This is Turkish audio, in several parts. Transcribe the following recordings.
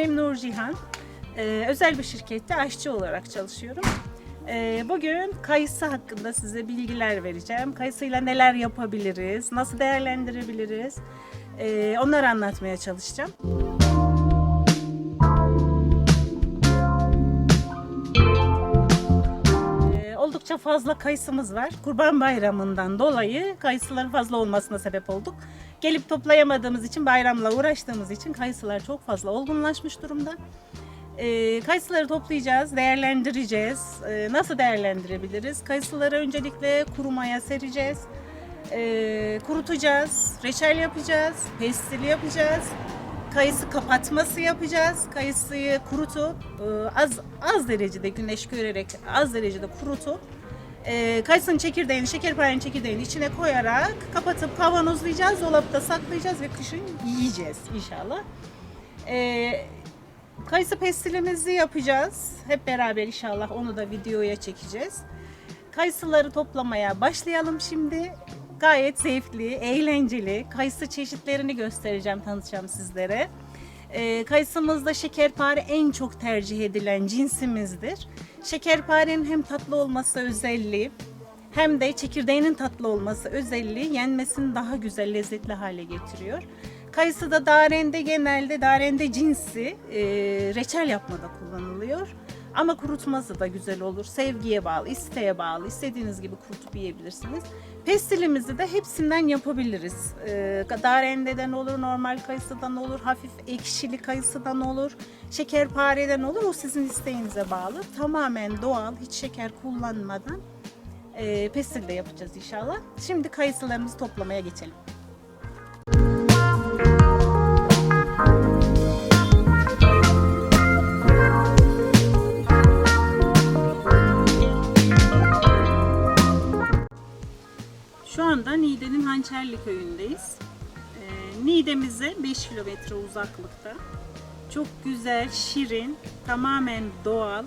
İsmim Nur Cihan. Ee, özel bir şirkette aşçı olarak çalışıyorum. Ee, bugün kayısı hakkında size bilgiler vereceğim. Kayısıyla neler yapabiliriz, nasıl değerlendirebiliriz, ee, onları anlatmaya çalışacağım. Oldukça fazla kayısımız var. Kurban Bayramı'ndan dolayı kayısıların fazla olmasına sebep olduk. Gelip toplayamadığımız için bayramla uğraştığımız için kayısılar çok fazla olgunlaşmış durumda. Ee, kayısıları toplayacağız, değerlendireceğiz. Ee, nasıl değerlendirebiliriz? Kayısıları öncelikle kurumaya sereceğiz. Ee, kurutacağız, reçel yapacağız, pestil yapacağız. Kayısı kapatması yapacağız. Kayısıyı kurutup e, az az derecede güneş görerek az derecede kurutup e, kayısının çekirdeğini, şekerparenin çekirdeğini içine koyarak kapatıp kavanozlayacağız, dolapta saklayacağız ve kışın yiyeceğiz inşallah. E, kayısı pestilimizi yapacağız. Hep beraber inşallah onu da videoya çekeceğiz. Kayısıları toplamaya başlayalım şimdi. Gayet zevkli, eğlenceli. Kayısı çeşitlerini göstereceğim, tanıtacağım sizlere. Ee, kayısımızda şekerpare en çok tercih edilen cinsimizdir. Şekerparenin hem tatlı olması özelliği hem de çekirdeğinin tatlı olması özelliği yenmesini daha güzel, lezzetli hale getiriyor. Kayısı da darende genelde darende cinsi e, reçel yapmada kullanılıyor. Ama kurutması da güzel olur. Sevgiye bağlı, isteğe bağlı. istediğiniz gibi kurutup yiyebilirsiniz. Pestilimizi de hepsinden yapabiliriz. Ee, darendeden olur, normal kayısıdan olur, hafif ekşili kayısıdan olur, şekerpareden olur. O sizin isteğinize bağlı. Tamamen doğal, hiç şeker kullanmadan e, pestil de yapacağız inşallah. Şimdi kayısılarımızı toplamaya geçelim. Anda Niğde'nin Hançerli köyündeyiz. Ee, Niğde'mize 5 kilometre uzaklıkta. Çok güzel, şirin, tamamen doğal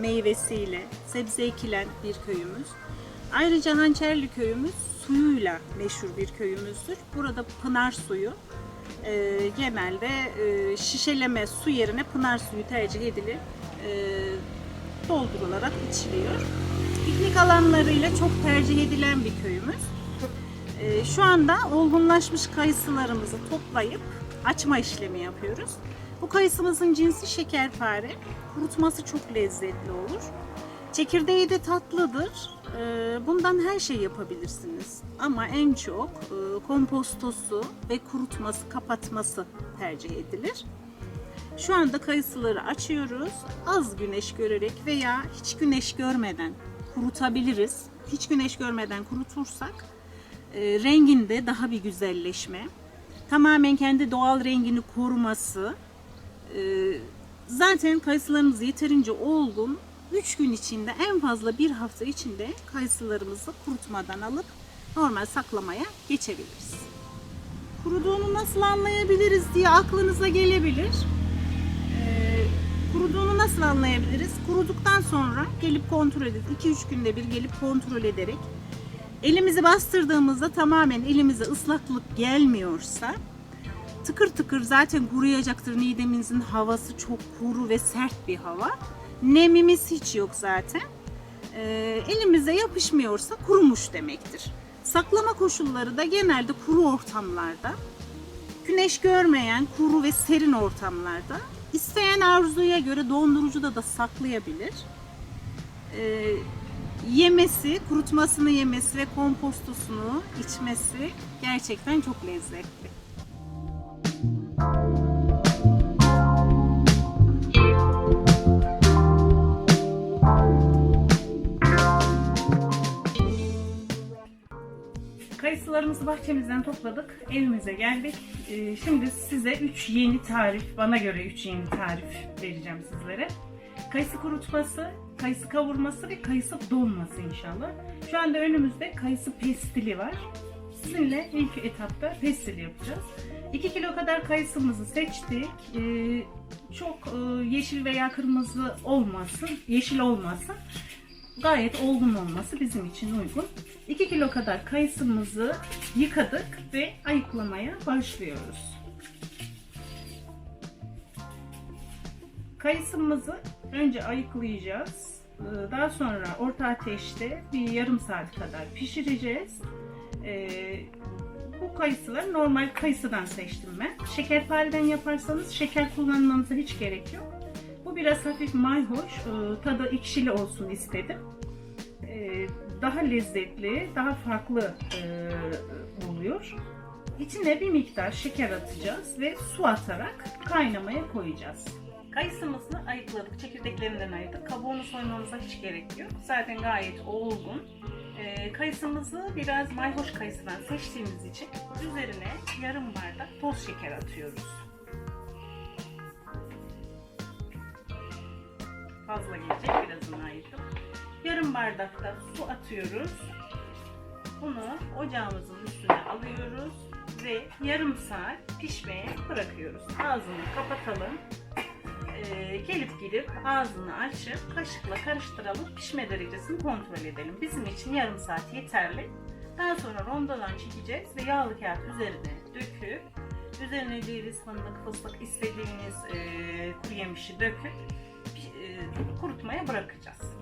meyvesiyle sebze ekilen bir köyümüz. Ayrıca Hançerli köyümüz suyuyla meşhur bir köyümüzdür. Burada pınar suyu e, genelde e, şişeleme su yerine pınar suyu tercih edilip e, doldurularak içiliyor. Piknik alanlarıyla çok tercih edilen bir köyümüz. Ee, şu anda olgunlaşmış kayısılarımızı toplayıp açma işlemi yapıyoruz. Bu kayısımızın cinsi şekerpare. Kurutması çok lezzetli olur. Çekirdeği de tatlıdır. Ee, bundan her şey yapabilirsiniz. Ama en çok e, kompostosu ve kurutması, kapatması tercih edilir. Şu anda kayısıları açıyoruz. Az güneş görerek veya hiç güneş görmeden kurutabiliriz. Hiç güneş görmeden kurutursak e, renginde daha bir güzelleşme, tamamen kendi doğal rengini koruması, e, zaten kayısılarımız yeterince olgun, 3 gün içinde en fazla bir hafta içinde kayısılarımızı kurutmadan alıp normal saklamaya geçebiliriz. Kuruduğunu nasıl anlayabiliriz diye aklınıza gelebilir. Ee, kuruduğunu nasıl anlayabiliriz? Kuruduktan sonra gelip kontrol edip 2-3 günde bir gelip kontrol ederek elimizi bastırdığımızda tamamen elimize ıslaklık gelmiyorsa tıkır tıkır zaten kuruyacaktır. Nidemizin havası çok kuru ve sert bir hava. Nemimiz hiç yok zaten. Ee, elimize yapışmıyorsa kurumuş demektir. Saklama koşulları da genelde kuru ortamlarda güneş görmeyen kuru ve serin ortamlarda isteyen arzuya göre dondurucuda da saklayabilir. Ee, yemesi, kurutmasını yemesi ve kompostosunu içmesi gerçekten çok lezzetli. Kayısılarımızı bahçemizden topladık. Evimize geldik. Ee, şimdi size 3 yeni tarif, bana göre 3 yeni tarif vereceğim sizlere. Kayısı kurutması, kayısı kavurması ve kayısı donması inşallah. Şu anda önümüzde kayısı pestili var. Sizinle ilk etapta pestil yapacağız. 2 kilo kadar kayısımızı seçtik. Ee, çok e, yeşil veya kırmızı olmasın, yeşil olmasın gayet olgun olması bizim için uygun. 2 kilo kadar kayısımızı yıkadık ve ayıklamaya başlıyoruz. Kayısımızı önce ayıklayacağız. Ee, Daha sonra orta ateşte bir yarım saat kadar pişireceğiz. Ee, bu kayısıları normal kayısıdan seçtim ben. Şekerpareden yaparsanız şeker kullanmanıza hiç gerek yok. Bu biraz hafif mayhoş, e, tadı ekşili olsun istedim. Ee, Daha lezzetli, daha farklı e, oluyor. İçine bir miktar şeker atacağız ve su atarak kaynamaya koyacağız. Kayısımızı ayıkladık, çekirdeklerinden ayırdık. Kabuğunu soymamıza hiç gerek yok. Zaten gayet olgun. Ee, kayısımızı biraz mayhoş kayısıdan seçtiğimiz için üzerine yarım bardak toz şeker atıyoruz. Fazla gelecek, birazını ayırdım. Yarım bardak da su atıyoruz. Bunu ocağımızın üstüne alıyoruz ve yarım saat pişmeye bırakıyoruz. Ağzını kapatalım. Ee, gelip gelip ağzını açıp kaşıkla karıştıralım. Pişme derecesini kontrol edelim. Bizim için yarım saat yeterli. Daha sonra rondodan çekeceğiz ve yağlı kağıt üzerine döküp üzerine ceviz, fındık, fıstık istediğiniz e, kuru yemişi döküp e, kurutmaya bırakacağız.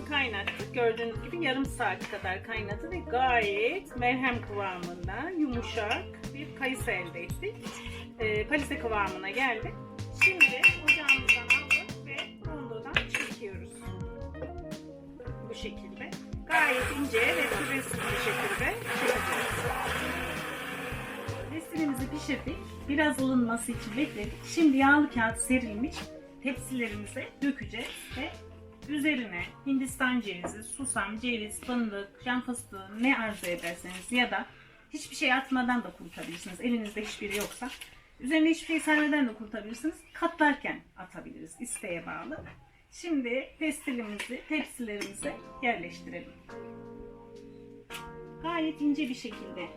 Kayısılarımızı kaynattık. Gördüğünüz gibi yarım saat kadar kaynadı ve gayet merhem kıvamında yumuşak bir kayısı elde ettik. Ee, palise kıvamına geldi. Şimdi ocağımızdan aldık ve rondodan çekiyoruz. Bu şekilde. Gayet ince ve pürüzsüz bir şekilde çekeceğiz. Pestilimizi pişirdik. Biraz ılınması için bekledik. Şimdi yağlı kağıt serilmiş tepsilerimize dökeceğiz ve üzerine Hindistan cevizi, susam, ceviz, fındık, cam fıstığı ne arzu ederseniz ya da hiçbir şey atmadan da kurutabilirsiniz. Elinizde hiçbiri yoksa. Üzerine hiçbir şey sermeden de kurutabilirsiniz. Katlarken atabiliriz. isteğe bağlı. Şimdi pestilimizi tepsilerimize yerleştirelim. Gayet ince bir şekilde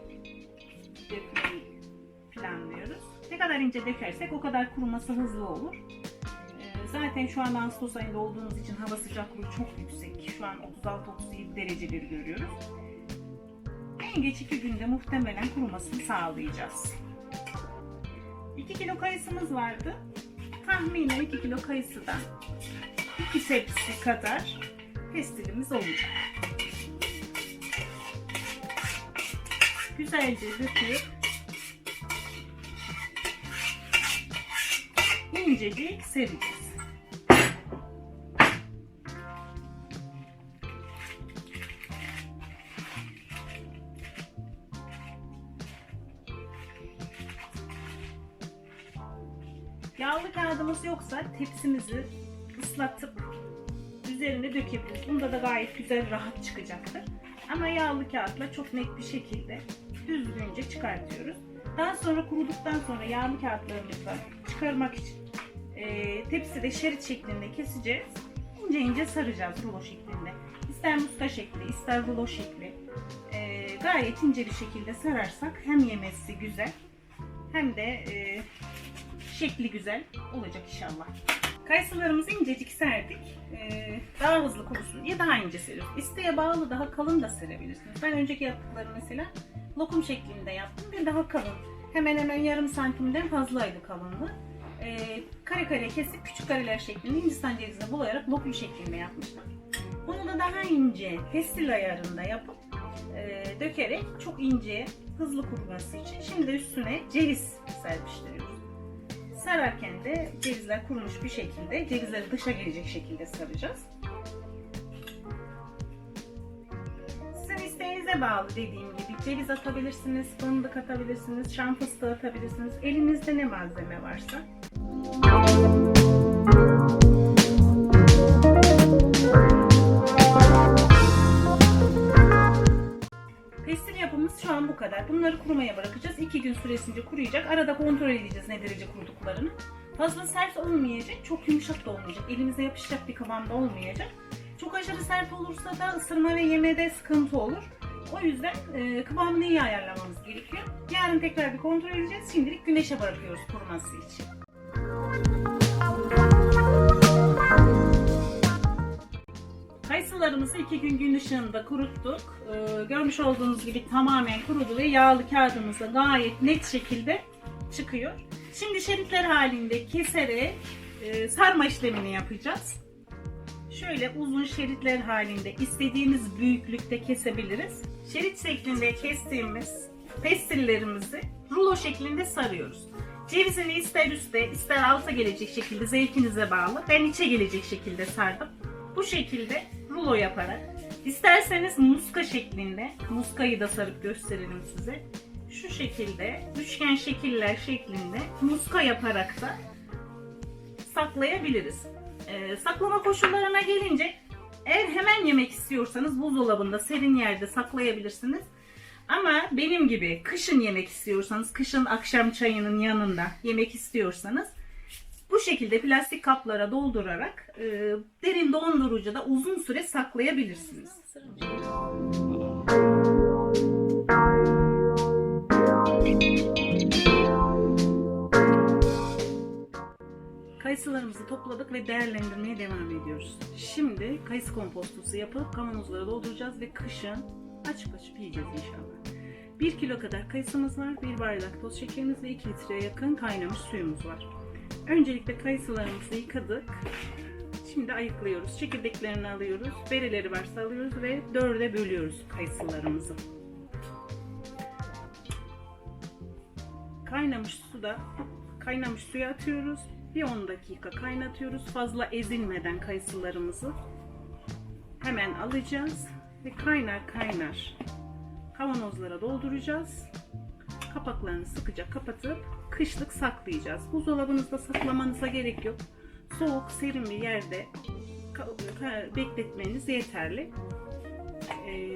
dökmeyi planlıyoruz. Ne kadar ince dökersek o kadar kuruması hızlı olur. Zaten şu an Ağustos ayında olduğumuz için hava sıcaklığı çok yüksek. Şu an 36-37 dereceleri görüyoruz. En geç iki günde muhtemelen kurumasını sağlayacağız. 2 kilo kayısımız vardı. Tahminen 2 kilo kayısıdan 2 tepsi kadar pestilimiz olacak. Güzelce döküp incecik sereceğiz. Yağlı kağıdımız yoksa tepsimizi ıslatıp üzerine dökebiliriz. Bunda da gayet güzel rahat çıkacaktır. Ama yağlı kağıtla çok net bir şekilde düzgünce çıkartıyoruz. Daha sonra kuruduktan sonra yağlı kağıtlarımızı çıkarmak için e, tepside şerit şeklinde keseceğiz. İnce ince saracağız rulo şeklinde. İster muska şekli, ister rulo şekli. E, gayet ince bir şekilde sararsak hem yemesi güzel hem de e, şekli güzel olacak inşallah. Kayısılarımızı incecik serdik. Ee, daha hızlı kurusun diye daha ince seriyoruz. İsteğe bağlı daha kalın da serebilirsiniz. Ben önceki yaptıklarım mesela lokum şeklinde yaptım ve daha kalın. Hemen hemen yarım santimden fazlaydı kalınlığı. Ee, kare kare kesip küçük kareler şeklinde Hindistan cevizine bulayarak lokum şeklinde yapmıştım. Bunu da daha ince pestil ayarında yapıp e, dökerek çok ince hızlı kuruması için şimdi üstüne ceviz serpiştiriyoruz. Sararken de cevizler kurumuş bir şekilde cevizleri dışa gelecek şekilde saracağız. Sizin isteğinize bağlı dediğim gibi ceviz atabilirsiniz, fındık atabilirsiniz, şan fıstığı atabilirsiniz. Elinizde ne malzeme varsa. Pestil yapımız şu an bu kadar. Bunları kurumaya bırakacağız. 2 gün süresince kuruyacak. Arada kontrol edeceğiz ne derece kuruduklarını. Fazla sert olmayacak, çok yumuşak da olmayacak. Elimize yapışacak bir kıvamda olmayacak. Çok aşırı sert olursa da ısırma ve yemede sıkıntı olur. O yüzden e, kıvamını iyi ayarlamamız gerekiyor. Yarın tekrar bir kontrol edeceğiz. Şimdilik güneşe bırakıyoruz kuruması için. Kayısılarımızı iki gün gün ışığında kuruttuk. Ee, görmüş olduğunuz gibi tamamen kurudu ve yağlı kağıdımızda gayet net şekilde çıkıyor. Şimdi şeritler halinde keserek e, sarma işlemini yapacağız. Şöyle uzun şeritler halinde istediğimiz büyüklükte kesebiliriz. Şerit şeklinde kestiğimiz pestillerimizi rulo şeklinde sarıyoruz. Cevizini ister üstte ister alta gelecek şekilde zevkinize bağlı. Ben içe gelecek şekilde sardım. Bu şekilde rulo yaparak isterseniz muska şeklinde muskayı da sarıp gösterelim size. Şu şekilde üçgen şekiller şeklinde muska yaparak da saklayabiliriz. Ee, saklama koşullarına gelince eğer hemen yemek istiyorsanız buzdolabında serin yerde saklayabilirsiniz. Ama benim gibi kışın yemek istiyorsanız, kışın akşam çayının yanında yemek istiyorsanız şekilde plastik kaplara doldurarak e, derin dondurucuda uzun süre saklayabilirsiniz. Kayısılarımızı topladık ve değerlendirmeye devam ediyoruz. Şimdi kayısı kompostosu yapıp kavanozlara dolduracağız ve kışın açıp açıp yiyeceğiz inşallah. 1 kilo kadar kayısımız var, 1 bardak toz şekerimiz ve 2 litreye yakın kaynamış suyumuz var. Öncelikle kayısılarımızı yıkadık. Şimdi ayıklıyoruz. Çekirdeklerini alıyoruz. Bereleri varsa alıyoruz ve dörde bölüyoruz kayısılarımızı. Kaynamış suda kaynamış suya atıyoruz. Bir 10 dakika kaynatıyoruz. Fazla ezilmeden kayısılarımızı hemen alacağız ve kaynar kaynar kavanozlara dolduracağız. Kapaklarını sıkıca kapatıp kışlık saklayacağız. Buzdolabınızda saklamanıza gerek yok. Soğuk, serin bir yerde bekletmeniz yeterli. Ee,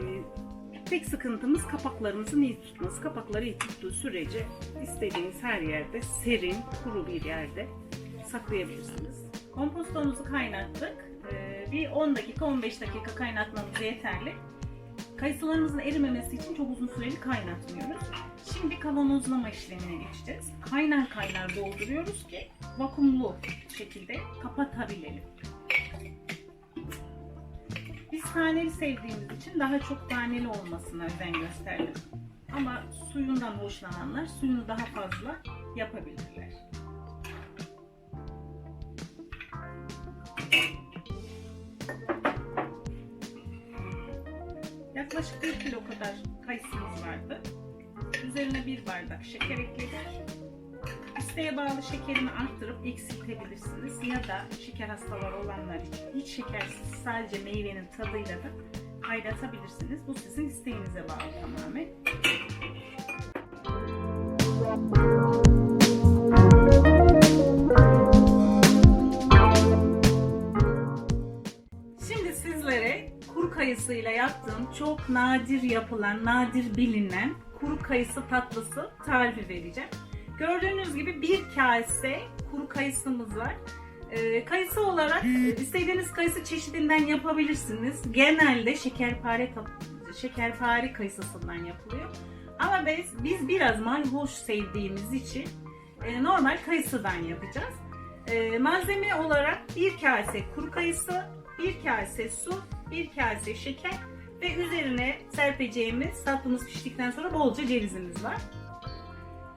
tek sıkıntımız kapaklarımızın iyi tutması. Kapakları iyi tuttuğu sürece istediğiniz her yerde serin, kuru bir yerde saklayabilirsiniz. Kompostomuzu kaynattık. Ee, bir 10 dakika 15 dakika kaynatmamız yeterli. Kayısılarımızın erimemesi için çok uzun süreli kaynatmıyoruz. Şimdi kavanozlama işlemine geçeceğiz. Kaynar kaynar dolduruyoruz ki vakumlu şekilde kapatabilelim. Biz taneli sevdiğimiz için daha çok taneli olmasına özen gösterdim. Ama suyundan hoşlananlar suyunu daha fazla yapabilirler. Yaklaşık 1 kilo kadar kayısımız vardı. Üzerine bir bardak şeker ekledik. İsteğe bağlı şekerini arttırıp eksiltebilirsiniz. Ya da şeker hastaları olanlar için hiç şekersiz sadece meyvenin tadıyla da kaynatabilirsiniz. Bu sizin isteğinize bağlı tamamen. Kayısıyla yaptığım çok nadir yapılan, nadir bilinen kuru kayısı tatlısı tarifi vereceğim. Gördüğünüz gibi bir kase kuru kayısımız var. Ee, kayısı olarak e, istediğiniz kayısı çeşidinden yapabilirsiniz. Genelde şekerpare şekerpare kayısısından yapılıyor. Ama biz, biz biraz mayhoş sevdiğimiz için e, normal kayısıdan yapacağız. E, malzeme olarak bir kase kuru kayısı, bir kase su, bir kase şeker ve üzerine serpeceğimiz tatlımız piştikten sonra bolca cevizimiz var.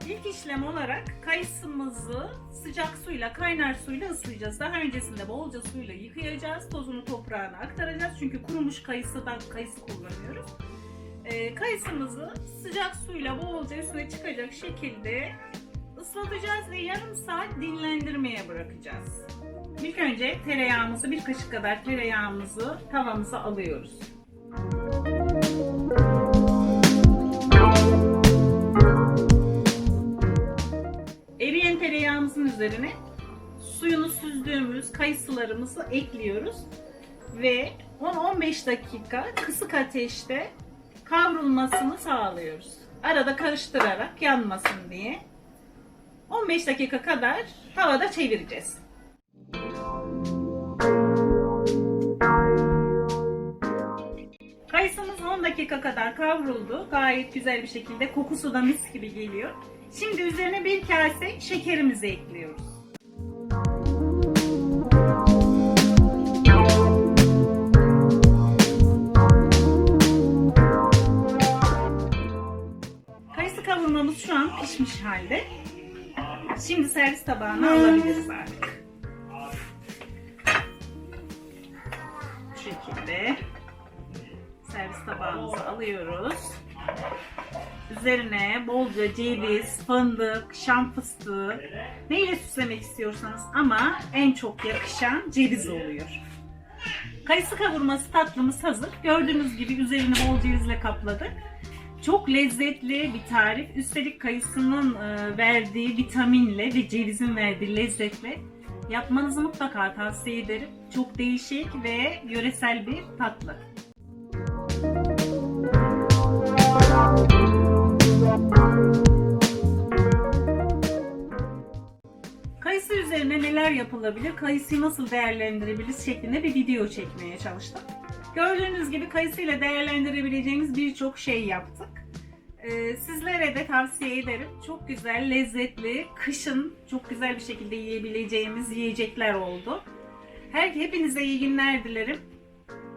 İlk işlem olarak kayısımızı sıcak suyla, kaynar suyla ıslayacağız. Daha öncesinde bolca suyla yıkayacağız. Tozunu toprağına aktaracağız. Çünkü kurumuş kayısıdan kayısı kullanıyoruz. Ee, kayısımızı sıcak suyla bolca üstüne çıkacak şekilde ıslatacağız ve yarım saat dinlendirmeye bırakacağız. İlk önce tereyağımızı, bir kaşık kadar tereyağımızı tavamıza alıyoruz. Eriyen tereyağımızın üzerine suyunu süzdüğümüz kayısılarımızı ekliyoruz ve 10-15 dakika kısık ateşte kavrulmasını sağlıyoruz. Arada karıştırarak yanmasın diye. 15 dakika kadar tavada çevireceğiz. Kayısımız 10 dakika kadar kavruldu. Gayet güzel bir şekilde kokusu da mis gibi geliyor. Şimdi üzerine bir kase şekerimizi ekliyoruz. Kayısı kavurmamız şu an pişmiş halde. Şimdi servis tabağına alabiliriz artık. Servis tabağımıza alıyoruz. Üzerine bolca ceviz, fındık, şam fıstığı neyle süslemek istiyorsanız ama en çok yakışan ceviz oluyor. Kayısı kavurması tatlımız hazır. Gördüğünüz gibi üzerini bol cevizle kapladık. Çok lezzetli bir tarif. Üstelik kayısının e, verdiği vitaminle ve cevizin verdiği lezzetle yapmanızı mutlaka tavsiye ederim. Çok değişik ve yöresel bir tatlı. Kayısı üzerine neler yapılabilir, kayısıyı nasıl değerlendirebiliriz şeklinde bir video çekmeye çalıştım. Gördüğünüz gibi kayısıyla değerlendirebileceğimiz birçok şey yaptık. Ee, sizlere de tavsiye ederim. Çok güzel, lezzetli, kışın çok güzel bir şekilde yiyebileceğimiz yiyecekler oldu. Her hepinize iyi günler dilerim.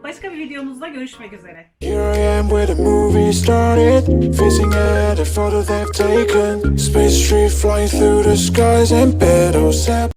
Başka bir videomuzda görüşmek üzere. Here I am where the movie started, facing at a photo they've taken. Space tree flying through the skies and petals.